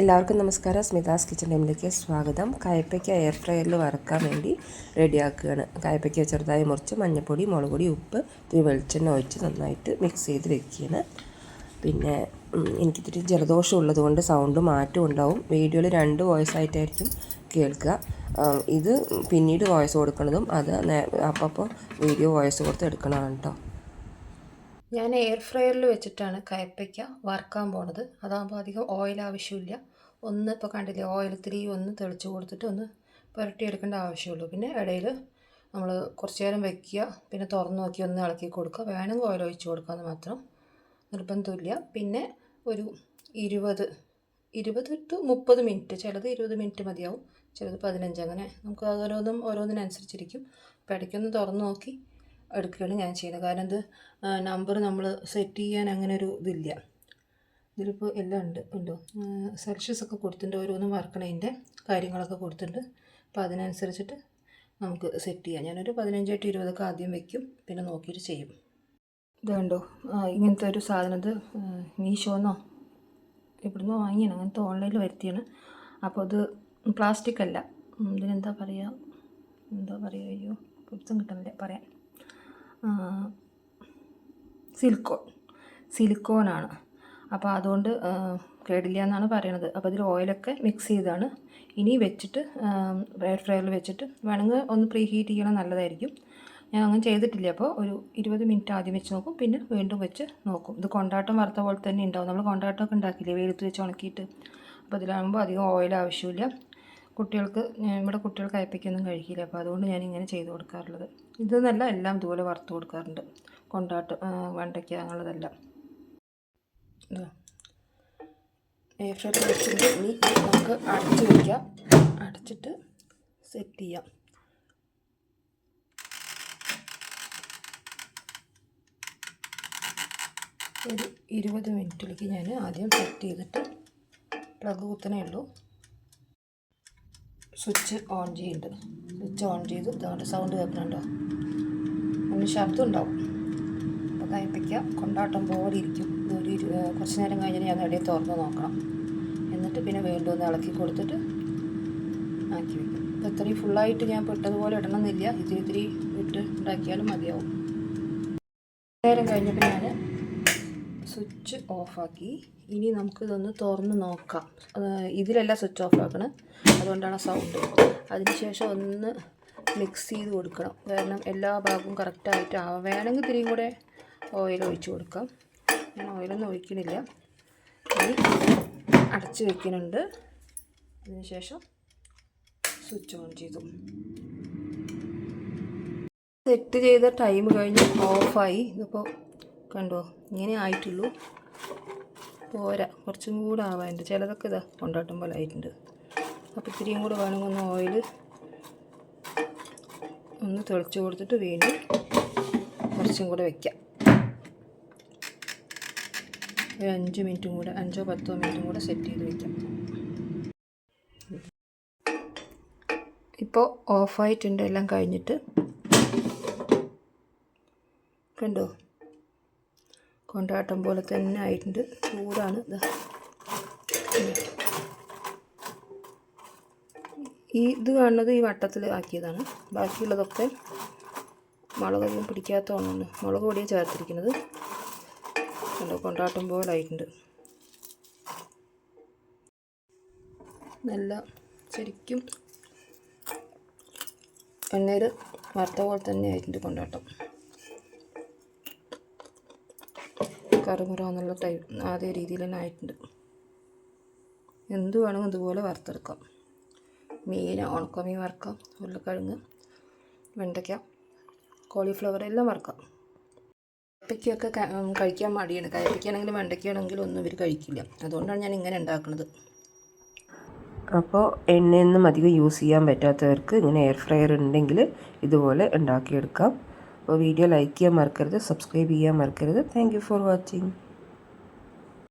എല്ലാവർക്കും നമസ്കാരം. സ്മിതാസ് കിച്ചൺ ടൈമിലേക്ക് സ്വാഗതം. കായപ്പയ്ക്ക എയർ ഫ്രയറിൽ വറക്കാൻ വേണ്ടി റെഡിയാക്കുകയാണ്. കായപ്പയ്ക്ക ചെറുതായി മുറിച്ച് മഞ്ഞൾപ്പൊടി മുളക് പൊടി ഉപ്പ് ഇത്തിരി വെളിച്ചെണ്ണ ഒഴിച്ച് നന്നായിട്ട് മിക്സ് ചെയ്ത് വെക്കുകയാണ്. പിന്നെ എനിക്കിത്തിരി ജലദോഷം ഉള്ളതുകൊണ്ട് സൗണ്ട് മാറ്റം ഉണ്ടാവും. വീഡിയോയിൽ രണ്ട് വോയിസ് ആയിട്ടായിരിക്കും കേൾക്കുക. ഇത് പിന്നീട് വോയിസ് കൊടുക്കുന്നതും അത് അപ്പോൾ വീഡിയോ വോയിസ് കൊടുത്ത് എടുക്കണമാണ് കേട്ടോ ഞാൻ എയർ ഫ്രയറിൽ വെച്ചിട്ടാണ് കയപ്പയ്ക്ക വറുക്കാൻ പോണത്. അതാകുമ്പോൾ അധികം ഓയിൽ ആവശ്യമില്ല. ഒന്ന് ഇപ്പോൾ കണ്ടില്ലേ ഓയിൽ ഇത്തിരി ഒന്ന് തെളിച്ച് കൊടുത്തിട്ട് ഒന്ന് പുരട്ടിയെടുക്കേണ്ട ആവശ്യമുള്ളൂ. പിന്നെ ഇടയിൽ നമ്മൾ കുറച്ച് നേരം വെക്കുക പിന്നെ തുറന്ന് നോക്കി ഒന്ന് ഇളക്കി കൊടുക്കുക വേണമെങ്കിൽ ഓയിൽ ഒഴിച്ച് കൊടുക്കാമെന്ന് മാത്രം നിർബന്ധമില്ല. പിന്നെ ഒരു ഇരുപത് ഇരുപത് ടു മുപ്പത് മിനിറ്റ് ചിലത് ഇരുപത് മിനിറ്റ് മതിയാവും ചിലത് പതിനഞ്ച് അങ്ങനെ നമുക്ക് ഓരോന്നും ഓരോന്നിനനുസരിച്ചിരിക്കും. അപ്പോൾ ഇടയ്ക്കൊന്ന് തുറന്ന് നോക്കി എടുക്കുകയാണ് ഞാൻ ചെയ്യുന്നത്. കാരണം ഇത് നമ്പർ നമ്മൾ സെറ്റ് ചെയ്യാൻ അങ്ങനെ ഒരു ഇതില്ല. ഇതിലിപ്പോൾ എല്ലാം ഉണ്ട് ഉണ്ടോ സെൽഷ്യസ് ഒക്കെ കൊടുത്തിട്ടുണ്ട് ഓരോന്നും വറക്കണതിന്റെ കാര്യങ്ങളൊക്കെ കൊടുത്തിട്ടുണ്ട്. അപ്പോൾ അതിനനുസരിച്ചിട്ട് നമുക്ക് സെറ്റ് ചെയ്യാം. ഞാനൊരു പതിനഞ്ചായിട്ട് ഇരുപതൊക്കെ ആദ്യം വെക്കും പിന്നെ നോക്കിയിട്ട് ചെയ്യും. ഇതുണ്ടോ ഇങ്ങനത്തെ ഒരു സാധനം ഇത് മീഷോന്നോ ഇവിടുന്ന് വാങ്ങിയാണ്. അങ്ങനത്തെ ഓൺലൈനിൽ വരുത്തിയാണ്. അപ്പോൾ ഇത് പ്ലാസ്റ്റിക് അല്ല. ഇതിനെന്താ പറയുക എന്താ പറയുക അയ്യോ പിടുത്തം കിട്ടുന്നില്ല പറയാൻ. സിലിക്കോൺ സിലിക്കോണാണ് അപ്പോൾ അതുകൊണ്ട് കേടില്ല എന്നാണ് പറയണത്. അപ്പോൾ അതിൽ ഓയിലൊക്കെ മിക്സ് ചെയ്താണ്. ഇനി വെച്ചിട്ട് എയർ ഫ്രയറിൽ വെച്ചിട്ട് വേണമെങ്കിൽ ഒന്ന് പ്രീ ഹീറ്റ് ചെയ്യണം നല്ലതായിരിക്കും. ഞാൻ അങ്ങനെ ചെയ്തിട്ടില്ല. അപ്പോൾ ഒരു ഇരുപത് മിനിറ്റ് ആദ്യം വെച്ച് നോക്കും. പിന്നെ വീണ്ടും വെച്ച് നോക്കും. ഇത് കൊണ്ടാട്ടം വറുത്ത പോലെ തന്നെ ഉണ്ടാവും. നമ്മൾ കൊണ്ടാട്ടമൊക്കെ ഉണ്ടാക്കില്ലേ? വെയിലത്ത് വെച്ച് ഉണക്കിയിട്ട്. അപ്പോൾ ഇതിലാകുമ്പോൾ അധികം ഓയിൽ ആവശ്യമില്ല. കുട്ടികൾക്ക് ഇവിടെ കുട്ടികൾക്ക് അയപ്പിക്കൊന്നും കഴിക്കില്ല. അപ്പോൾ അതുകൊണ്ട് ഞാൻ ഇങ്ങനെ ചെയ്ത് കൊടുക്കാറുള്ളത്. ഇത് നല്ല എല്ലാം ഇതുപോലെ വറുത്ത് കൊടുക്കാറുണ്ട്. കൊണ്ടാട്ട് വെണ്ടയ്ക്ക അങ്ങനെയുള്ളതെല്ലാം. എയർ ഇനി നമുക്ക് അടച്ച് വയ്ക്കാം അടച്ചിട്ട് സെറ്റ് ചെയ്യാം. ഒരു ഇരുപത് മിനിറ്റിലേക്ക് ഞാൻ ആദ്യം സെറ്റ് ചെയ്തിട്ട് പ്ലഗ് കുത്തനേ ഉള്ളൂ. സ്വിച്ച് ഓൺ ചെയ്യുന്നുണ്ട് സ്വിച്ച് ഓൺ ചെയ്ത് ഇതുകൊണ്ട് സൗണ്ട് കേൾക്കുന്നുണ്ടോ അതിന് ശബ്ദം ഉണ്ടാവും. അപ്പോൾ കഴിപ്പിക്കാം കൊണ്ടാട്ടം പോലെ ഇരിക്കും. ഒരു കുറച്ച് നേരം കഴിഞ്ഞ് ഞാൻ ഇടയിൽ തുറന്ന് നോക്കണം. എന്നിട്ട് പിന്നെ വീണ്ടും ഒന്ന് ഇളക്കി കൊടുത്തിട്ട് ആക്കി വയ്ക്കും അപ്പോൾ ഇത്രയും ഫുള്ളായിട്ട് ഞാൻ പെട്ടതുപോലെ ഇടണമെന്നില്ല. ഇത്തിരി ഇത്തിരി ഇട്ട് ഉണ്ടാക്കിയാലും മതിയാവും. നേരം കഴിഞ്ഞിട്ട് ഞാൻ സ്വിച്ച് ഓഫാക്കി. ഇനി നമുക്കിതൊന്ന് തുറന്ന് നോക്കാം. ഇതിലല്ല സ്വിച്ച് ഓഫ് ആക്കണം അതുകൊണ്ടാണ് സൗണ്ട് അതിനുശേഷം ഒന്ന് മിക്സ് ചെയ്ത് കൊടുക്കണം. കാരണം എല്ലാ ഭാഗവും കറക്റ്റായിട്ട് ആവാം വേണമെങ്കിൽ തിരിയും കൂടെ ഓയിൽ ഒഴിച്ച് കൊടുക്കാം. ഞാൻ ഓയിലൊന്നും ഒഴിക്കണില്ല. ഇനി അടച്ച് വെക്കുന്നുണ്ട്. അതിനുശേഷം സ്വിച്ച് ഓൺ ചെയ്തു. സെറ്റ് ചെയ്ത ടൈം കഴിഞ്ഞ് ഓഫായി ഇതിപ്പോൾ കണ്ടോ? ഇങ്ങനെ ആയിട്ടുള്ളൂ. പോരാ. കുറച്ചും കൂടെ ആവാനുണ്ട്. ചിലതൊക്കെ ഇതാ കൊണ്ടാട്ടം പോലെ ആയിട്ടുണ്ട്. അപ്പോൾ ഇത്തിരിയും കൂടെ വേണമെങ്കിൽ ഒന്ന് ഓയിൽ ഒന്ന് തിളച്ച് കൊടുത്തിട്ട് വീണ്ടും കുറച്ചും കൂടെ വെക്കാം. ഒരു അഞ്ച് മിനിറ്റും കൂടെ അഞ്ചോ പത്തോ മിനിറ്റും കൂടെ സെറ്റ് ചെയ്ത് വെക്കാം. ഇപ്പോൾ ഓഫായിട്ടുണ്ട് എല്ലാം കഴിഞ്ഞിട്ട് കണ്ടോ? കൊണ്ടാട്ടം പോലെ തന്നെ ആയിട്ടുണ്ട്. ചൂടാണ്. ഈ ഇത് കാണുന്നത് ഈ വട്ടത്തിൽ ആക്കിയതാണ്. ബാക്കിയുള്ളതൊക്കെ മുളകൊന്നും പിടിക്കാത്ത ഒന്നാണ്. മുളക് പൊടിയാണ് ചേർത്തിരിക്കുന്നത്. കണ്ടോ കൊണ്ടാട്ടം പോലെ ആയിട്ടുണ്ട്. നല്ല ശരിക്കും എണ്ണയിൽ വറുത്ത പോലെ തന്നെ ആയിട്ടുണ്ട് കൊണ്ടാട്ടം. കറുമുറ എന്നുള്ള ടൈപ്പ് അതേ രീതിയിൽ തന്നെ ആയിട്ടുണ്ട്. എന്ത് വേണമെങ്കിൽ ഇതുപോലെ വറുത്തെടുക്കാം. മീൻ ഉണക്കമീൻ വറുക്കാം ഉരുളക്കിഴങ്ങ് വെണ്ടയ്ക്ക കോളിഫ്ലവർ എല്ലാം വറുക്കാം. കയ്പ്പയ്ക്കൊക്കെ കഴിക്കാൻ മടിയാണ്. കയ്പ്പയ്ക്കാണെങ്കിലും വെണ്ടയ്ക്കാണെങ്കിലും ഒന്നും ഇവർ കഴിക്കില്ല. അതുകൊണ്ടാണ് ഞാൻ ഇങ്ങനെ ഉണ്ടാക്കുന്നത് അപ്പോൾ എണ്ണയൊന്നും അധികം യൂസ് ചെയ്യാൻ പറ്റാത്തവർക്ക് ഇങ്ങനെ എയർ ഫ്രയർ ഉണ്ടെങ്കിൽ ഇതുപോലെ ഉണ്ടാക്കിയെടുക്കാം. അപ്പോൾ വീഡിയോ ലൈക്ക് ചെയ്യാൻ മറക്കരുത് സബ്സ്ക്രൈബ് ചെയ്യാൻ മറക്കരുത് താങ്ക് യു ഫോർ വാച്ചിങ്